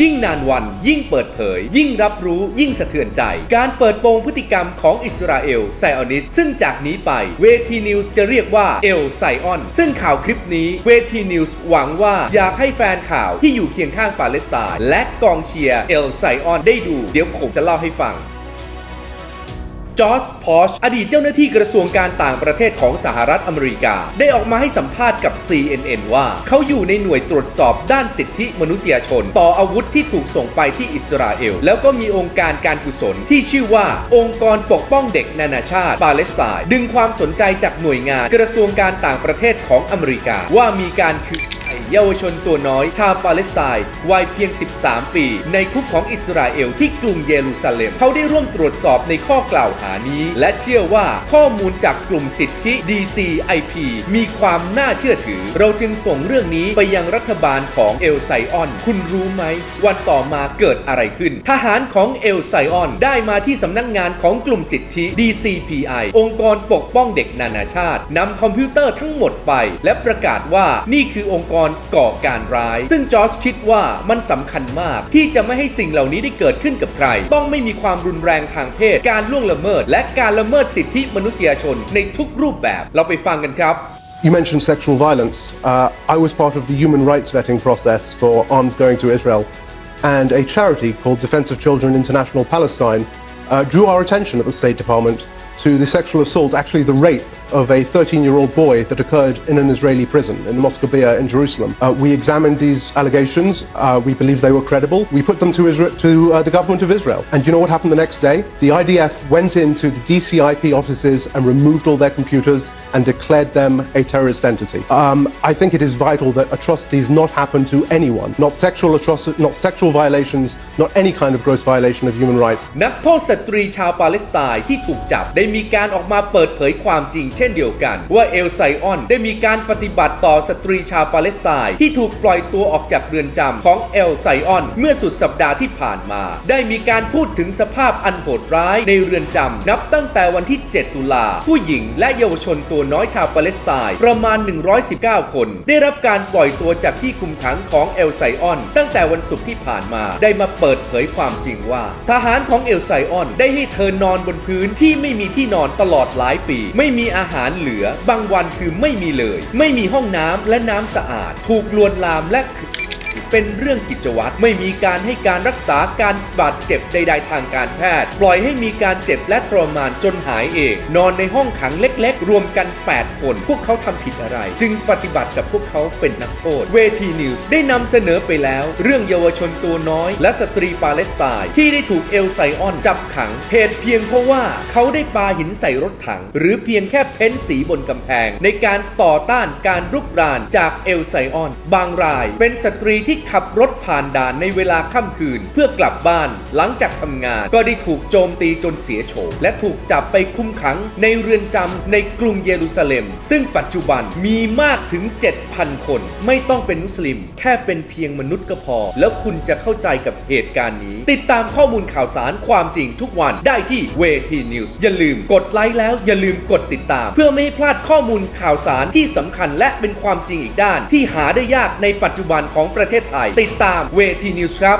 ยิ่งนานวัน ยิ่งเปิดเผย ยิ่งรับรู้ ยิ่งสะเทือนใจ การเปิดโปงพฤติกรรมของอิสราเอลไซออนิสซึ่งจากนี้ไปเวทีนิวส์จะเรียกว่าเอลไซออน ซึ่งข่าวคลิปนี้เวทีนิวส์หวังว่าอยากให้แฟนข่าวที่อยู่เคียงข้างปาเลสไตน์และกองเชียร์เอลไซออนได้ดู เดี๋ยวผมจะเล่าให้ฟัง จอร์จพอชอดีตเจ้าหน้าที่กระทรวงการต่างประเทศของสหรัฐอเมริกา ได้ออกมาให้สัมภาษณ์กับ CNN ว่า เขาอยู่ในหน่วยตรวจสอบด้านสิทธิมนุษยชน ต่ออาวุธที่ถูกส่งไปที่อิสราเอล แล้วก็มีองค์การการกุศลที่ชื่อว่า องค์กรปกป้องเด็กนานาชาติปาเลสไตน์ดึงความสนใจจากหน่วยงานกระทรวงการต่างประเทศของอเมริกาว่ามีการคือ เยาวชนตัวน้อยชาวปาเลสไตน์วัยเพียง 13 ปี ในคุกของอิสราเอลที่กรุงเยรูซาเล็ม เขาได้ร่วมตรวจสอบในข้อกล่าวหานี้ และเชื่อว่าข้อมูลจากกลุ่มสิทธิ DCIP มีความน่าเชื่อถือ เราจึงส่งเรื่องนี้ไปยังรัฐบาลของเอลไซออน คุณรู้ไหม วันต่อมาเกิดอะไรขึ้น ทหารของเอลไซออน ได้มาที่สำนักงานของกลุ่มสิทธิ DCPI องค์กรปกป้องเด็กนานาชาตินำคอมพิวเตอร์ทั้งหมดไป และประกาศว่านี่คือองค์กร์ก่อการร้าย ซึ่งจอร์จคิดว่ามันสำคัญมาก ที่จะไม่ให้สิ่งเหล่านี้ได้เกิดขึ้นกับใคร ต้องไม่มีความรุนแรงทางเพศ การล่วงละเมิด และการละเมิดสิทธิมนุษยชนในทุกรูปแบบเราไปฟังกันครับ You mentioned sexual violence. Uh, I was part of the human rights vetting process for arms going to Israel, and a charity called Defense of Children International Palestine uh, drew our attention at the State Department to the sexual assault, actually the rape of a 13 year old boy that occurred in an Israeli prison in the Moscow in Jerusalem. Uh, we examined these allegations. Uh, we believed they were credible. We put them to, Israel, to uh, the government of Israel. And you know what happened the next day? The IDF went into the DCIP offices and removed all their computers and declared them a terrorist entity. Um, I think it is vital that atrocities not happen to anyone, not sexual atrocities, not sexual violations, not any kind of gross violation of human rights. นักโทษสตรีชาวปาเลสไตน์ที่ถูกจับได้มีการออกมาเปิดเผยความจริง เช่นเดียวกัน ว่าเอลไซออนได้มีการปฏิบัติต่อสตรีชาวปาเลสไตน์ที่ถูกปล่อยตัวออกจากเรือนจำของเอลไซออน เมื่อสุดสัปดาห์ที่ผ่านมา ได้มีการพูดถึงสภาพอันโหดร้ายในเรือนจำนับตั้งแต่วันที่ 7 ตุลา ผู้หญิงและเยาวชนตัวน้อยชาวปาเลสไตน์ประมาณ 119 คน ได้รับการปล่อยตัวจากที่คุมขังของเอลไซออน ตั้งแต่วันศุกร์ที่ผ่านมาได้มาเปิดเผยความจริงว่า ทหารของเอลไซออน ได้ให้เธอนอนบนพื้นที่ไม่มีที่นอนตลอดหลายปี ไม่มีอาาหารเหลือ บางวันคือไม่มีเลย ไม่มีห้องน้ำและน้ำสะอาด ถูกลวนลามและ เป็นเรื่องกิจวัตรไม่มีการให้การรักษาการบาดเจ็บใด ๆ ทางการแพทย์ ปล่อยให้มีการเจ็บและทรมานจนหายเอง นอนในห้องขังเล็ก ๆ รวมกัน 8 คน พวกเขาทำผิดอะไร จึงปฏิบัติกับพวกเขาเป็นนักโทษ เวทีนิวส์ได้นำเสนอไปแล้ว เรื่องเยาวชนตัวน้อย และสตรีปาเลสไตน์ที่ได้ถูกเอลไซออนจับขังเหตุเพียงเพราะว่าเขาได้ปาหินใส่รถถัง หรือเพียงแค่เพ้นสีบนกำแพง ในการต่อต้านการรุกรานจากเอลไซออน บางรายเป็นสตรีที่ที่ขับรถผ่านด่านในเวลาค่ำคืน เพื่อกลับบ้านหลังจากทำงาน ก็ได้ถูกโจมตีจนเสียโฉมและถูกจับไปคุมขังในเรือนจำในกรุงเยรูซาเล็ม ซึ่งปัจจุบันมีมากถึง 7,000 คน ไม่ต้องเป็นมุสลิม แค่เป็นเพียงมนุษย์ก็พอ แล้วคุณจะเข้าใจกับเหตุการณ์นี้ ติดตามข้อมูลข่าวสารความจริงทุกวันได้ที่เวทีนิวส์อย่าลืมกดไลค์แล้วอย่าลืมกดติดตาม เพื่อไม่ให้พลาดข้อมูลข่าวสารที่สำคัญและเป็นความจริงอีกด้าน ที่หาได้ยากในปัจจุบันของประเทศไทย ติดตามเวทีนิวส์ครับ